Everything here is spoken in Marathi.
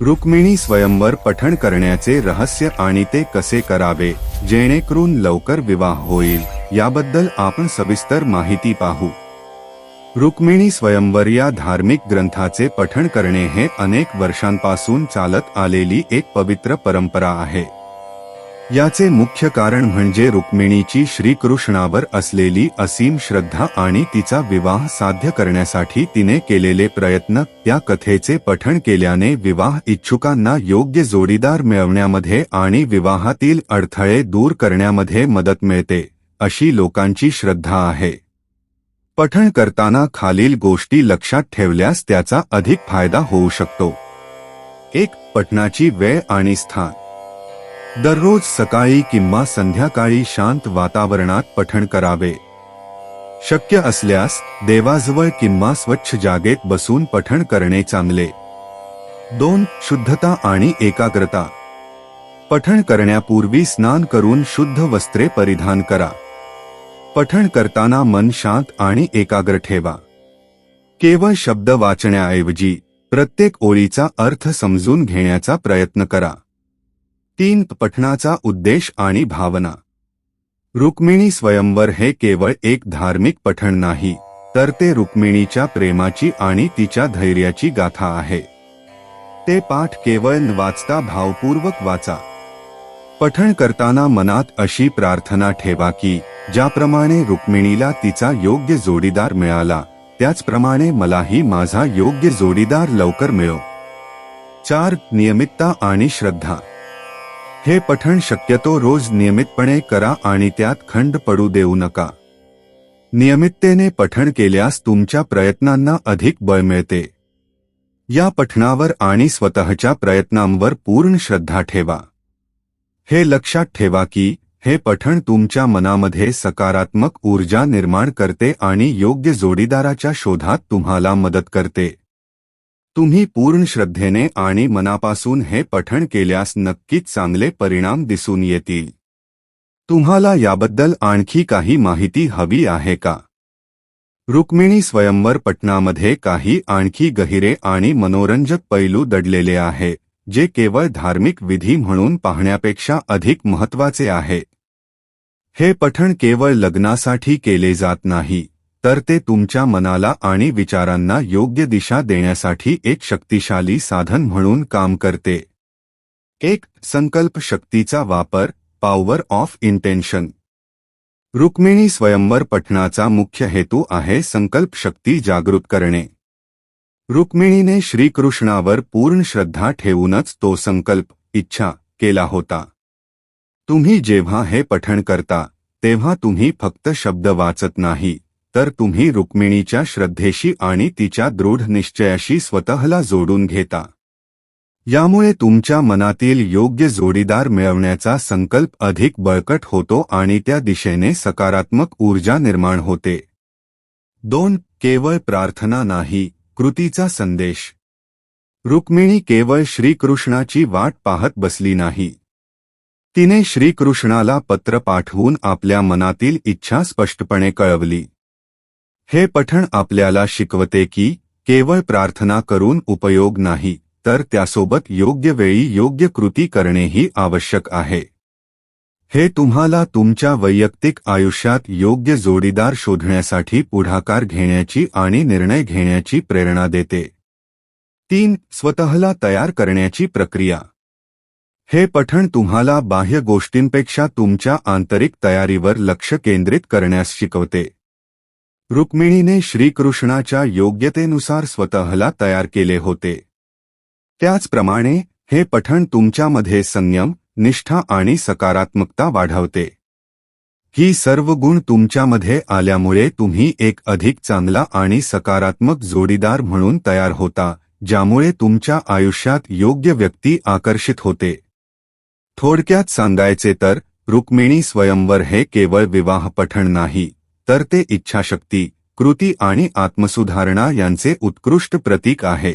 रुक्मिणी स्वयंवर पठण करण्याचे रहस्य आणि ते कसे करावे जेणेकरून लवकर विवाह होईल याबद्दल आपण सविस्तर माहिती पाहू. रुक्मिणी स्वयंवर या धार्मिक ग्रंथाचे पठण करणे हे अनेक वर्षांपासून चालत आलेली एक पवित्र परंपरा आहे. याचे मुख्य कारण म्हणजे रुक्मिणीची श्रीकृष्णावर असलेली असीम श्रद्धा आणि तिचा विवाह साध्य करण्यासाठी तिने केलेले प्रयत्न त्या कथेचे पठण केल्याने विवाह इच्छुकांना योग्य जोडीदार मिळवण्यामध्ये आणि विवाहातील अडथळे दूर करण्यामध्ये मदत मिळते अशी लोकांची श्रद्धा आहे. पठण करताना खालील गोष्टी लक्षात ठेवल्यास त्याचा अधिक फायदा होऊ शकतो. एक पठणाची वेळ आणि स्थान. दररोज सकाळी किंवा संध्याकाळी शांत वातावरणात पठण करावे. शक्य असल्यास देवाजवळ किंवा स्वच्छ जागेत बसून पठण करणे चांगले. दोन शुद्धता आणि एकाग्रता. पठण करण्यापूर्वी स्नान करून शुद्ध वस्त्रे परिधान करा. पठण करताना मन शांत आणि एकाग्र ठेवा. केवळ शब्द वाचण्याऐवजी प्रत्येक ओळीचा अर्थ समजून घेण्याचा प्रयत्न करा. तीन पठणाचा उद्देश आणि भावना. रुक्मिणी स्वयंवर हे केवळ एक धार्मिक पठण नाही तर ते रुक्मिणीच्या प्रेमाची आणि तिच्या धैर्याची गाथा आहे. ते पाठ केवळ वाचता भावपूर्वक वाचा. पठण करताना मनात अशी प्रार्थना ठेवा की ज्याप्रमाणे रुक्मिणीला तिचा योग्य जोडीदार मिळाला त्याचप्रमाणे मलाही माझा योग्य जोडीदार लवकर मिळो. चार नियमितता आणि श्रद्धा. हे पठण शक्यतो रोज नियमितपणे करा आणि त्यात खंड पडू देऊ नका. नियमिततेने पठण केल्यास तुमच्या प्रयत्नांना अधिक बळ मिळते. या पठणावर आणि स्वतःच्या प्रयत्नांवर पूर्ण श्रद्धा ठेवा. हे लक्षात ठेवा की हे पठण तुमच्या मनामध्ये सकारात्मक ऊर्जा निर्माण करते आणि योग्य जोडीदाराच्या शोधात तुम्हाला मदत करते. तुम्ही पूर्ण श्रद्धेने आणि मनापासून हे पठण केल्यास नक्कीच चांगले परिणाम दिसून येतील. तुम्हाला याबद्दल आणखी काही माहिती हवी आहे का? रुक्मिणी स्वयंवर पटनामध्ये काही आणखी गहिरे आणि मनोरंजक पैलू दडलेले आहे, जे केवळ धार्मिक विधी म्हणून पाहण्यापेक्षा अधिक महत्वाचे आहे. हे पठण केवळ लग्नासाठी केले जात नाही. तर ते तुमच्या मनाला आणि विचारांना योग्य दिशा देण्यासाठी एक शक्तिशाली साधन म्हणून काम करते. एक संकल्प शक्तीचा वापर पॉवर ऑफ इंटेन्शन रुक्मिणी स्वयंवर पठणाचा मुख्य हेतू आहे संकल्प शक्ती जागृत करणे. रुक्मिणीने श्रीकृष्णावर पूर्ण श्रद्धा ठेवूनच तो संकल्प इच्छा केला होता. तुम्ही जेव्हा हे पठण करता तेव्हा तुम्ही फक्त शब्द वाचत नाही. तर तुम्ही रुक्मिणीच्या श्रद्धेशी आणि तिच्या दृढ निश्चयाशी स्वतःला जोडून घेता. यामुळे तुमच्या मनातील योग्य जोडीदार मिळवण्याचा संकल्प अधिक बळकट होतो आणि त्या दिशेने सकारात्मक ऊर्जा निर्माण होते. दोन केवळ प्रार्थना नाही कृतीचा संदेश. रुक्मिणी केवळ श्रीकृष्णाची वाट पाहत बसली नाही. तिने श्रीकृष्णाला पत्र पाठवून आपल्या मनातील इच्छा स्पष्टपणे कळवली. हे पठण आपल्याला शिकवते की केवळ प्रार्थना करून उपयोग नाही तर त्यासोबत योग्य वेळी योग्य कृती करणेही आवश्यक आहे. हे तुम्हाला तुमच्या वैयक्तिक आयुष्यात योग्य जोडीदार शोधण्यासाठी पुढाकार घेण्याची आणि निर्णय घेण्याची प्रेरणा देते. तीन स्वतःला तयार करण्याची प्रक्रिया. हे पठण तुम्हाला बाह्य गोष्टींपेक्षा तुमच्या आंतरिक तयारीवर लक्ष केंद्रित करण्यास शिकवते. रुक्मिणीने श्रीकृष्णाच्या योग्यतेनुसार स्वतःला तयार केले होते. त्याचप्रमाणे हे पठण तुमच्यामध्ये संयम निष्ठा आणि सकारात्मकता वाढवते. ही सर्व गुण तुमच्यामध्ये आल्यामुळे तुम्ही एक अधिक चांगला आणि सकारात्मक जोडीदार म्हणून तयार होता ज्यामुळे तुमच्या आयुष्यात योग्य व्यक्ती आकर्षित होते. थोडक्यात सांगायचे तर रुक्मिणी स्वयंवर हे केवळ विवाह पठण नाही. तर ते इच्छाशक्ती कृती आणि आत्मसुधारणा यांचे उत्कृष्ट प्रतीक आहे.